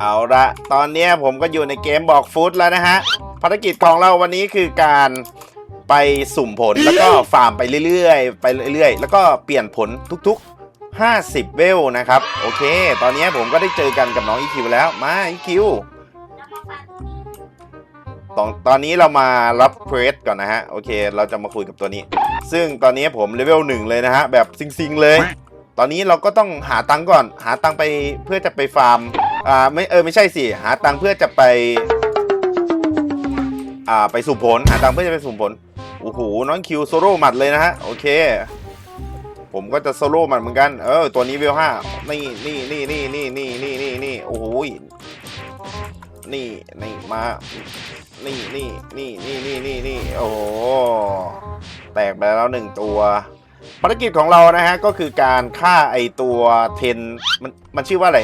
เอาละตอนเนี้ยผมก็อยู่ในเกมบอกฟุตแล้วนะฮะ ภารกิจของเราวันนี้คือการไปสุ่มผลแล้วก็ฟาร์มไปเรื่อยๆ ไปเรื่อยๆ แล้วก็เปลี่ยนผลทุกๆ 50 เวลนะครับ โอเค ตอนเนี้ยผมก็ได้เจอกันกับน้องอีคิวแล้ว มาอีคิวตอนตอนนี้เรามารับเควสก่อนนะฮะ โอเค เราจะมาคุยกับตัวนี้ ซึ่งตอนนี้ผมเลเวลหนึ่งเลยนะฮะ แบบซิงๆเลย ตอนนี้เราก็ต้องหาตังค์ก่อน หาตังค์ไปเพื่อจะไปฟาร์ม อ่าไม่เออไม่ใช่สิหาตังค์เพื่อจะไป อ่าไปสุ่มผลหาตังค์เพื่อจะไปสุ่มผลโอ้โหน้องคิวโซโล่หมัดเลยนะฮะโอเค ผมก็จะโซโล่หมัดเหมือนกันเออตัวนี้เวลห้านี่นี่นี่นี่นี่นี่นี่นี่นี่โอ้โหนี่นี่มานี่นี่นี่นี่นี่นี่นี่โอ้โหแตกไปแล้วหนึ่งตัวภารกิจของเรานะฮะก็คือการฆ่าไอตัวเทนมันมันชื่อว่าอะไร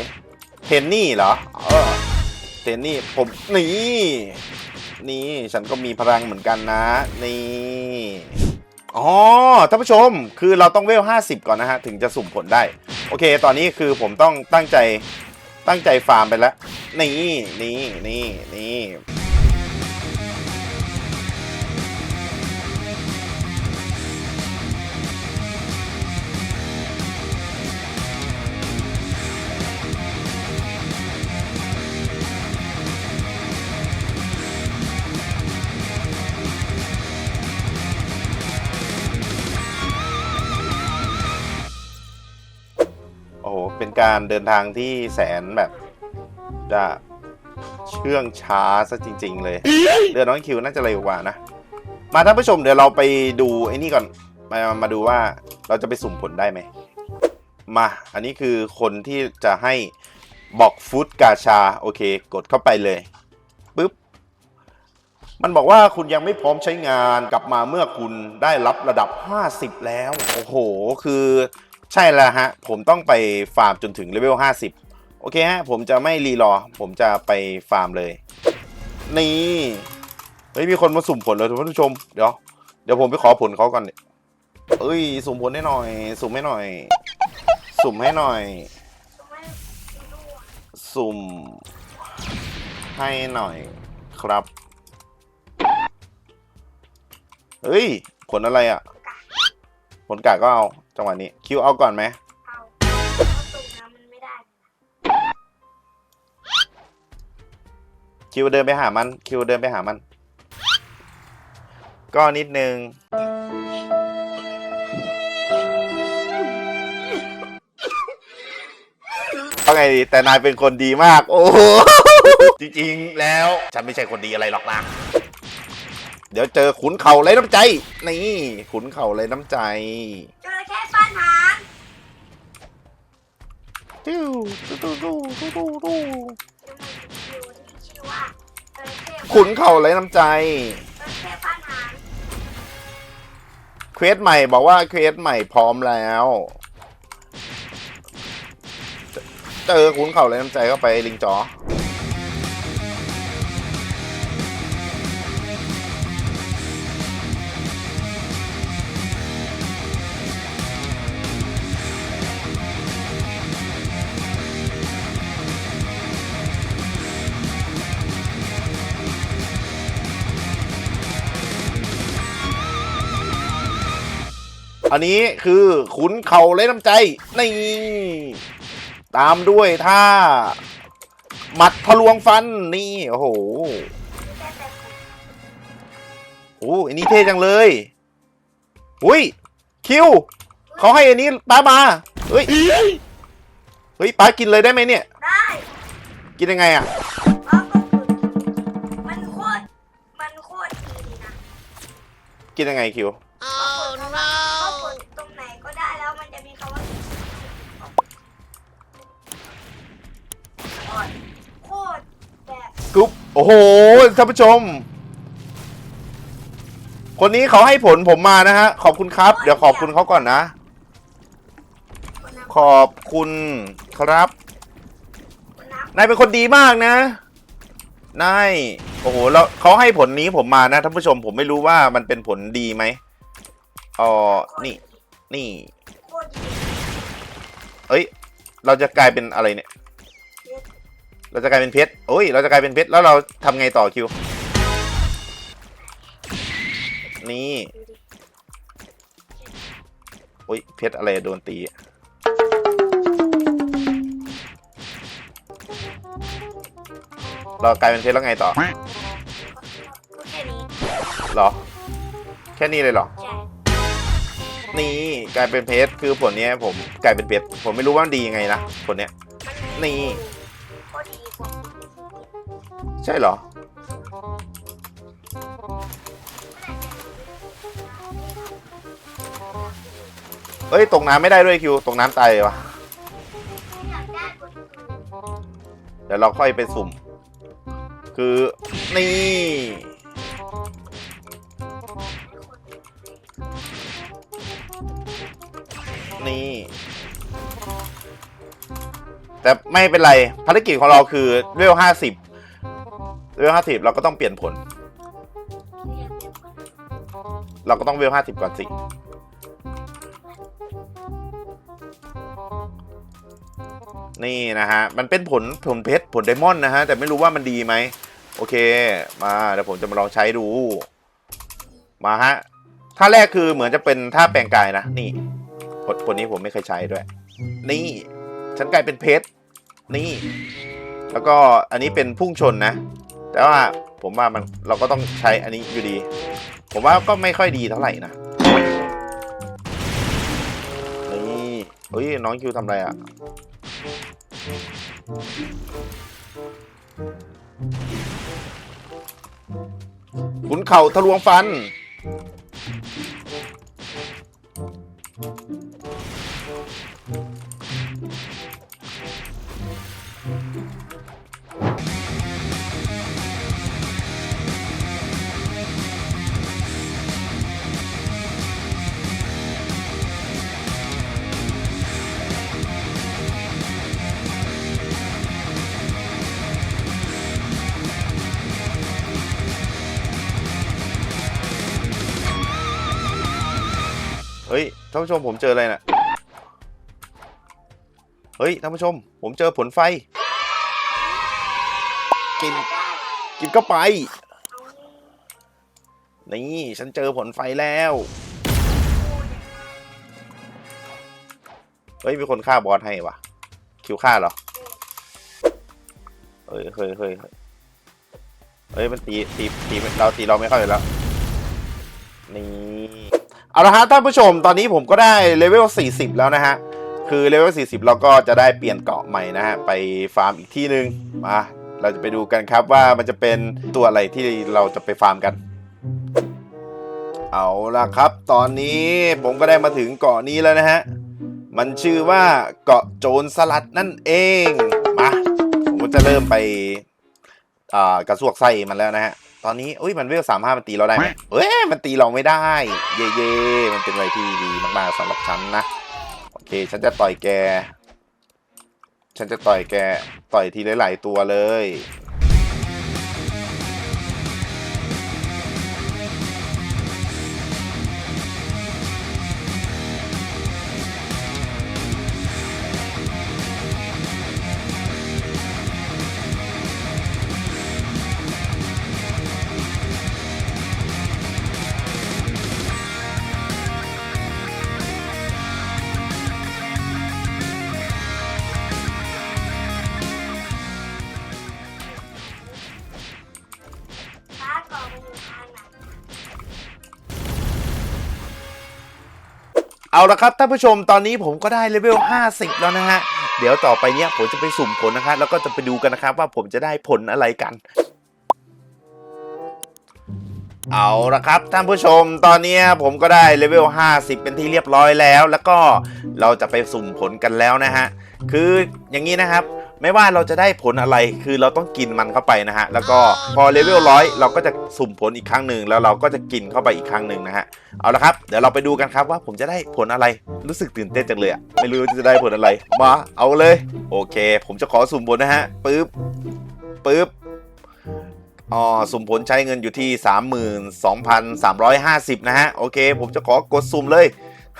เทนนี่เหรอ เออ เทนนี่ ผม นี่ นี่ ฉันก็มีพลังเหมือนกันนะ นี่ อ๋อ ท่านผู้ชม คือเราต้องเวล 50 ก่อนนะฮะ ถึงจะสุ่มผลได้ โอเค ตอนนี้คือผมต้องตั้งใจ ตั้งใจฟาร์มไปแล้ว นี่ นี่ นี่ นี่ โอ้โห เป็นการเดินทางที่แสนแบบ จะเชื่องช้าซะจริง ๆ เลยเดือนน้องคิวน่าจะเร็วกว่านะ มาท่านผู้ชมเดี๋ยวเราไปดูไอ้นี่ก่อน มามาดูว่าเราจะไปสุ่มผลได้ไหม มา อันนี้คือคนที่จะให้บอกฟุตกาชา โอเค กดเข้าไปเลยปุ๊บ มันบอกว่าคุณยังไม่พร้อมใช้งานกลับมาเมื่อคุณได้รับระดับ 50 แล้ว โอ้โห คือ ใช่แล้วฮะ ผมต้องไปฟาร์มจนถึงเลเวล 50 โอเคฮะ ผมจะไม่รีรอ ผมจะไปฟาร์มเลย นี่ เฮ้ย มีคนมาสุ่มผลเลยท่านผู้ชม เดี๋ยว เดี๋ยวผมไปขอผลเขาก่อนเอ้ย สุ่มผลให้หน่อย สุ่มให้หน่อย สุ่มให้หน่อย สุ่มให้หน่อยครับ เฮ้ย ผลอะไรอะ่ะ ผลกาก็เอา จังหวะนี้ คิวเอาก่อนไหมเอาเพราตรงน้ำมันไม่ได้ คิวเดินไปหามัน คิวเดินไปหามัน ก็นิดนึงเอาไงดีแต่นายเป็นคนดีมาก โอ้โห จริงๆแล้ว ฉันไม่ใช่คนดีอะไรหรอกนะ เดี๋ยวเจอขุนเข่าไรน้ำใจ นี่ ขุนเข่าไรน้ำใจ ติ้วติ้วติ้วติ้วติ้วติ้วติ้วอยู่ที่ชื่อว่าจระเข้ขุนเข่าไรน้ำใจเข้ป้านหางเควสใหม่บอกว่าเควสใหม่พร้อมแล้ว เจอขุนเข่าไรน้ำใจเข้าไปลิงจอ อันนี้คือขุนเข่าไรน้ำใจ นี่ ตามด้วยท่าหมัดทะลวงฟันนี่ โอ้โหแค่แต่โอ้อันนี้เท่จังเลยอุ้ย คิวเขาให้อันนี้ป้ามาเฮ้ย เฮ้ยป้ากินเลยได้ไหมเนี่ย ได้ กินยังไงอะเพราะก็คือมันโคตร มันโคตรดีนะ กินยังไงคิวเพ โอ้โหท่านผู้ชม คนนี้เขาให้ผลผมมานะฮะ ขอบคุณครับ เดี๋ยวขอบคุณเขาก่อนนะ ขอบคุณครับ นายเป็นคนดีมากนะ นาย โอ้โห แล้วเขาให้ผลนี้ผมมานะท่านผู้ชม ผมไม่รู้ว่ามันเป็นผลดีไหมอ๋อ นี่ นี่ เอ้ย เราจะกลายเป็นอะไรเนี่ย เราจะกลายเป็นเพชรโอ้ย เราจะกลายเป็นเพชรแล้วเราทำไงต่อคิว นี่ดูดิโอ้ยเพชรอะไรโดนตีเรากลายเป็นเพชรแล้วไงต่อก็ก็แค่นี้เหรอ แค่นี้เลยเหรอใช่นี่กลายเป็นเพชรคือผลเนี้ยผมกลายเป็นเพชรผมไม่รู้ว่ามันดียังไงนะผลเนี้ยมันนี่ก็ดีกว่า ใช่เหรอ เอ้ย ตกน้ำไม่ได้ด้วยคิว ตกน้ำตายวะเดี๋ยวเราค่อยไปสุ่ม คือ นี่ นี่ แต่ไม่เป็นไร ภารกิจของเราคือเวลห้าสิบ เวลห้าสิบเราก็ต้องเปลี่ยนผล เราก็ต้องเวลห้าสิบก่อนสินี่นะฮะ มันเป็นผลผลเพชรผลไดมอนด์นะฮะ แต่ไม่รู้ว่ามันดีไหม โอเค มาเดี๋ยวผมจะมาลองใช้ดู มาฮะ ท่าแรกคือเหมือนจะเป็นท่าแปลงกายนะ นี่ผลผลนี้ผมไม่เคยใช้ด้วย นี่ ฉันกลายเป็นเพชร นี่ แล้วก็อันนี้เป็นพุ่งชนนะ แต่ว่าผมว่ามันเราก็ต้องใช้อันนี้อยู่ดี ผมว่าก็ไม่ค่อยดีเท่าไหร่นะนี่เฮ้ยน้องคิวทำอะไรอะขุนเข่าทะลวงฟัน ท่านผู้ชมผมเจออะไรน่ะ เฮ้ยท่านผู้ชม ผมเจอผลไฟ กิน กินก็ไป นี่ฉันเจอผลไฟแล้ว เฮ้ย มีคนฆ่าบอสให้วะคิวฆ่าเหรอ เฮ้ยเฮ้ยเฮ้ยเฮ้ยเฮ้ยมันตีตีตีเราตีเราไม่เข้าอยู่แล้ว นี่ เอาละฮะท่านผู้ชมตอนนี้ผมก็ได้เลเวล 40 แล้วนะฮะ คือเลเวล 40 เราก็จะได้เปลี่ยนเกาะใหม่นะฮะ ไปฟาร์มอีกที่หนึ่งมา เราจะไปดูกันครับว่ามันจะเป็นตัวอะไรที่เราจะไปฟาร์มกัน เอาละครับ ตอนนี้ผมก็ได้มาถึงเกาะนี้แล้วนะฮะ มันชื่อว่าเกาะโจรสลัดนั่นเอง มา ผมจะเริ่มไปกระซวกไส้มันแล้วนะฮะ ตอนนี้อุ้ยมันเวลสามห้ามันตีเราได้ไหมเอ้ยมันตีเราไม่ได้ เย่เย่มันเป็นอะไรที่ดีมากๆสำหรับฉันนะโอเค ฉันจะต่อยแก ฉันจะต่อยแกต่อยทีหลายๆตัวเลย เอาละครับท่านผู้ชมตอนนี้ผมก็ได้เลเวล 50 แล้วนะฮะ เดี๋ยวต่อไปเนี้ยผมจะไปสุ่มผลนะครับแล้วก็จะไปดูกันนะครับว่าผมจะได้ผลอะไรกัน เอาละครับท่านผู้ชมตอนนี้ผมก็ได้เลเวล 50 เป็นที่เรียบร้อยแล้ว แล้วก็เราจะไปสุ่มผลกันแล้วนะฮะ คืออย่างนี้นะครับ ไม่ว่าเราจะได้ผลอะไรคือเราต้องกินมันเข้าไปนะฮะแล้วก็พอเลเวลร้อยเราก็จะสุ่มผลอีกครั้งหนึ่งแล้วเราก็จะกินเข้าไปอีกครั้งหนึ่งนะฮะเอาละครับเดี๋ยวเราไปดูกันครับว่าผมจะได้ผลอะไรรู้สึกตื่นเต้นจังเลยอะไม่รู้จะได้ผลอะไรมาเอาเลย โอเค ผมจะขอสุ่มผลนะฮะปึ๊บปึ๊บอ๋อสุ่มผลใช้เงินอยู่ที่ 32,350 นะฮะ โอเค ผมจะขอกดสุ่มเลย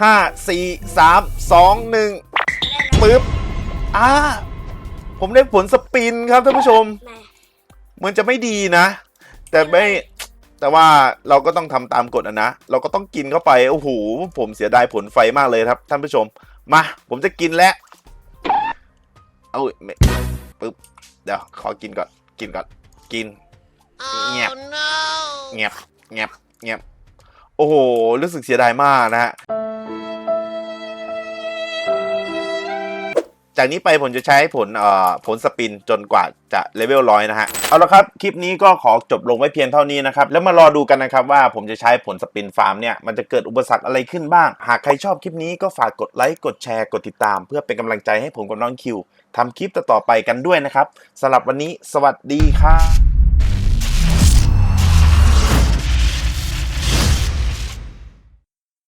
5 4 3 2 1ปึ๊บอ่า ผผมได้ผลสปินครับท่านผู้ชม แหม่เหมือนจะไม่ดีนะ แต่ไม่แต่ว่าเราก็ต้องทำตามกฎอะนะ เราก็ต้องกินเข้าไป โอ้โห ผมเสียดายผลไฟมากเลยครับ ท่านผู้ชม มา ผมจะกินแล้ว เอาไม่ปึ๊บ เดี๋ยว ขอกินก่อน กินก่อน กิน เงียบเงียบเงียบเงียบโอ้โห รู้สึกเสียดายมากนะฮะ จากนี้ไปผมจะใช้ผลเอ่อผลสปินจนกว่าจะเลเวลร้อยนะฮะ เอาละครับ คลิปนี้ก็ขอจบลงไว้เพียงเท่านี้นะครับ แล้วมารอดูกันนะครับว่าผมจะใช้ผลสปินฟาร์มเนี่ยมันจะเกิดอุปสรรคอะไรขึ้นบ้าง หากใครชอบคลิปนี้ก็ฝากกดไลค์กดแชร์กดติดตาม เพื่อเป็นกำลังใจให้ผมกับน้องคิวทำคลิปต่อๆไปกันด้วยนะครับสำหรับวันนี้ สวัสดีครับ